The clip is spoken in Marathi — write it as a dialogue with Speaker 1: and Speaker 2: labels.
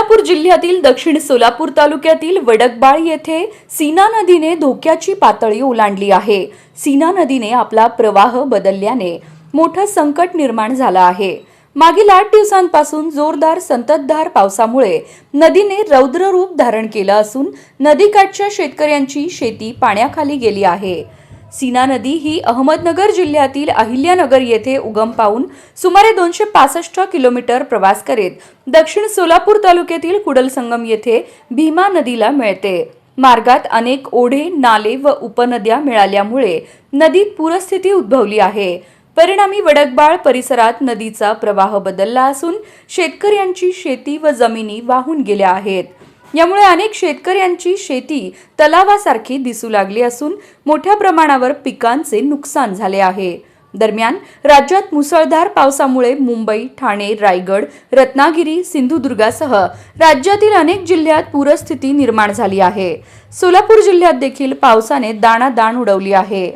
Speaker 1: सोलापूर जिल्ह्यातील दक्षिण सोलापूर तालुक्यातील वडकबाळ येथे सीना नदीने धोक्याची पातळी ओलांडली आहे. सीना नदीने आपला प्रवाह बदलल्याने मोठं संकट निर्माण झालं आहे. मागील आठ दिवसांपासून जोरदार संततधार पावसामुळे नदीने रौद्र रूप धारण केलं असून नदीकाठच्या शेतकऱ्यांची शेती पाण्याखाली गेली आहे. सीना नदी ही अहमदनगर जिल्ह्यातील अहिल्यानगर येथे उगम पावून सुमारे दोनशे पासष्ट किलोमीटर प्रवास करीत दक्षिण सोलापूर तालुक्यातील कुडलसंगम येथे भीमा नदीला मिळते. मार्गात अनेक ओढे नाले व उपनद्या मिळाल्यामुळे नदीत पूरस्थिती उद्भवली आहे. परिणामी वडकबाळ परिसरात नदीचा प्रवाह बदलला असून शेतकऱ्यांची शेती व जमिनी वाहून गेल्या आहेत. यामुळे अनेक शेतकऱ्यांची शेती तलावासारखी दिसू लागली असून मोठ्या प्रमाणावर पिकांचे नुकसान झाले आहे. दरम्यान राज्यात मुसळधार पावसामुळे मुंबई ठाणे रायगड रत्नागिरी सिंधुदुर्गासह राज्यातील अनेक जिल्ह्यात पूरस्थिती निर्माण झाली आहे. सोलापूर जिल्ह्यात देखील पावसाने दाणादाण उडवली आहे.